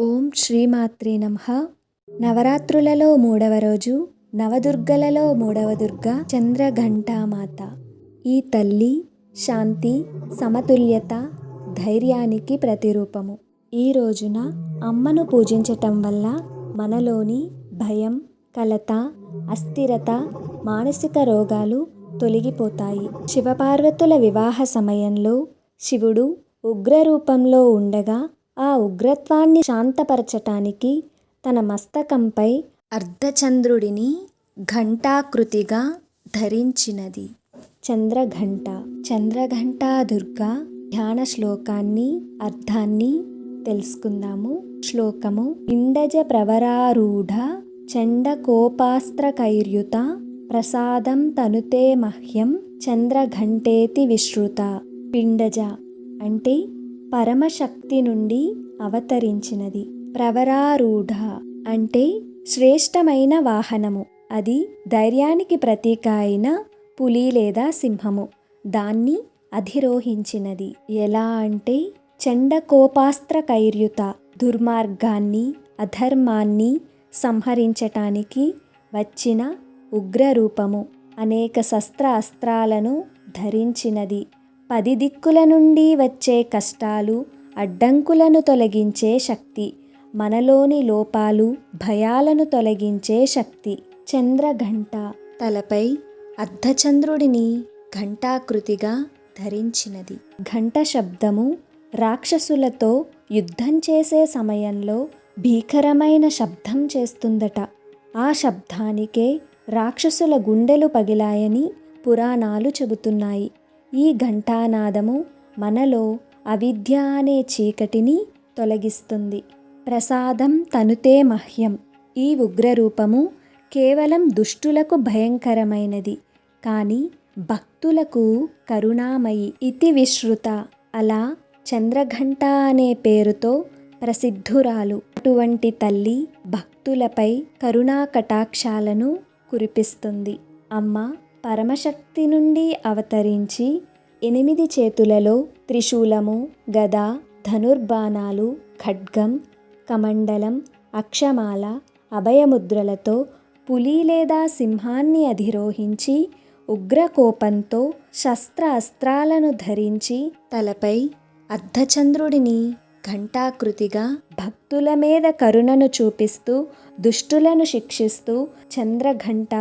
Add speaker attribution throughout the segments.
Speaker 1: ఓం శ్రీమాత్రే నమ. నవరాత్రులలో మూడవ రోజు నవదుర్గలలో మూడవ దుర్గ చంద్రఘంటామాత ఈ తల్లి శాంతి సమతుల్యత ధైర్యానికి ప్రతిరూపము. ఈ రోజున అమ్మను పూజించటం వల్ల మనలోని భయం కలత అస్థిరత మానసిక రోగాలు తొలగిపోతాయి. శివపార్వతుల వివాహ సమయంలో శివుడు ఉగ్రరూపంలో ఉండగా ఆ ఉగ్రత్వాన్ని శాంతపరచటానికి తన మస్తకంపై అర్ధచంద్రుడిని ఘంటాకృతిగా ధరించినది. చంద్రఘంట. చంద్రఘంటా దుర్గా ధ్యాన శ్లోకాన్ని అర్థాన్ని తెలుసుకుందాము. శ్లోకము ఇండజ ప్రవరారూఢ చండకోపాస్త్రకైర్యుత ప్రసాదం తనుతే మహ్యం చంద్రఘంటేతి విశ్రుత. పిండజ అంటే పరమశక్తి నుండి అవతరించినది. ప్రవరారూఢ అంటే శ్రేష్టమైన వాహనము. అది ధైర్యానికి ప్రతీక అయిన పులి లేదా సింహము. దాన్ని అధిరోహించినది. ఎలా అంటే చండకోపాస్త్ర కైర్యుత దుర్మార్గాన్ని అధర్మాన్ని సంహరించటానికి వచ్చిన ఉగ్రరూపము. అనేక శస్త్ర అస్త్రాలను ధరించినది. పది దిక్కుల నుండి వచ్చే కష్టాలు అడ్డంకులను తొలగించే శక్తి మనలోని లోపాలు భయాలను తొలగించే శక్తి. చంద్రఘంట తలపై అర్ధచంద్రుడిని ఘంటాకృతిగా ధరించినది. ఘంట శబ్దము రాక్షసులతో యుద్ధం చేసే సమయంలో భీకరమైన శబ్దం చేస్తుందట. ఆ శబ్దానికే రాక్షసుల గుండెలు పగిలాయని పురాణాలు చెబుతున్నాయి. ఈ ఘంటానాదము మనలో అవిద్య అనే చీకటిని తొలగిస్తుంది. ప్రసాదం తనుతే మహ్యం. ఈ ఉగ్రరూపము కేవలం దుష్టులకు భయంకరమైనది. కానీ భక్తులకు కరుణామయి ఇతి విశ్రుత. అలా చంద్రఘంట అనే పేరుతో ప్రసిద్ధురాలు. అటువంటి తల్లి భక్తులపై కరుణా కటాక్షాలను కురిపిస్తుంది. అమ్మ పరమశక్తి నుండి అవతరించి ఎనిమిది చేతులలో త్రిశూలము గద ధనుర్బాణాలు ఖడ్గం కమండలం అక్షమాల అభయముద్రలతో పులి లేదా సింహాన్ని అధిరోహించి ఉగ్రకోపంతో శస్త్ర అస్త్రాలను ధరించి తలపై అర్ధచంద్రుడిని ఘంటాకృతిగా భక్తుల మీద కరుణను చూపిస్తూ దుష్టులను శిక్షిస్తూ చంద్రఘంట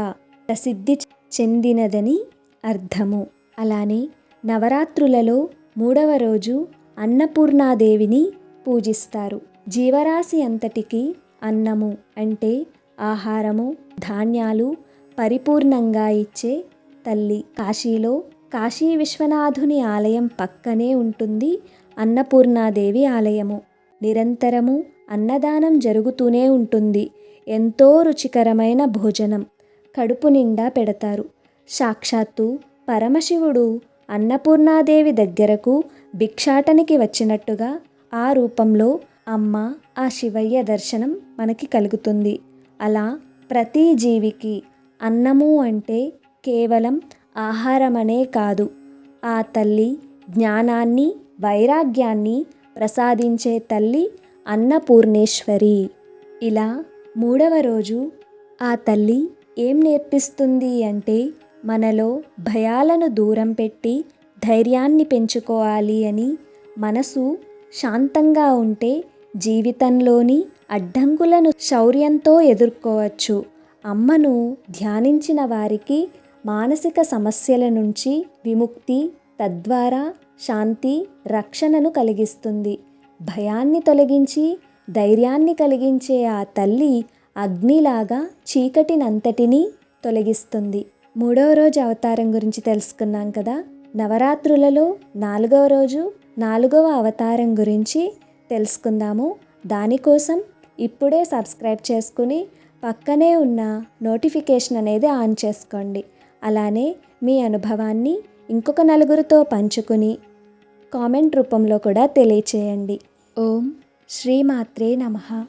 Speaker 1: ప్రసిద్ధి చెందినదని అర్థము. అలానే నవరాత్రులలో మూడవ రోజు అన్నపూర్ణాదేవిని పూజిస్తారు. జీవరాశి అంతటికి అన్నము అంటే ఆహారము ధాన్యాలు పరిపూర్ణంగా ఇచ్చే తల్లి. కాశీలో కాశీ విశ్వనాథుని ఆలయం పక్కనే ఉంటుంది అన్నపూర్ణాదేవి ఆలయము. నిరంతరము అన్నదానం జరుగుతూనే ఉంటుంది. ఎంతో రుచికరమైన భోజనం. కడుపు నిండా పెడతారు. సాక్షాత్తు పరమశివుడు అన్నపూర్ణాదేవి దగ్గరకు భిక్షాటనికి వచ్చినట్టుగా ఆ రూపంలో అమ్మ ఆ శివయ్య దర్శనం మనకి కలుగుతుంది. అలా ప్రతి జీవికి అన్నము అంటే కేవలం ఆహారమనే కాదు. ఆ తల్లి జ్ఞానాన్ని వైరాగ్యాన్ని ప్రసాదించే తల్లి అన్నపూర్ణేశ్వరి. ఇలా మూడవ రోజు ఆ తల్లి ఏం నేర్పిస్తుంది అంటే మనలో భయాలను దూరం పెట్టి ధైర్యాన్ని పెంచుకోవాలి అని మనసు శాంతంగా ఉంటే జీవితంలోని అడ్డంకులను శౌర్యంతో ఎదుర్కోవచ్చు. అమ్మను ధ్యానించిన వారికి మానసిక సమస్యల నుంచి విముక్తి తద్వారా శాంతి రక్షణను కలిగిస్తుంది. భయాన్ని తొలగించి ధైర్యాన్ని కలిగించే ఆ తల్లి అగ్నిలాగా చీకటినంతటినీ తొలగిస్తుంది. మూడవ రోజు అవతారం గురించి తెలుసుకున్నాం కదా? నవరాత్రులలో నాలుగవ రోజు నాలుగవ అవతారం గురించి తెలుసుకుందాము. దానికోసం ఇప్పుడే సబ్స్క్రైబ్ చేసుకుని పక్కనే ఉన్న నోటిఫికేషన్ అనేది ఆన్ చేసుకోండి. అలానే మీ అనుభవాన్ని ఇంకొక నలుగురితో పంచుకుని కామెంట్ రూపంలో కూడా తెలియచేయండి. ఓం శ్రీమాత్రే నమః.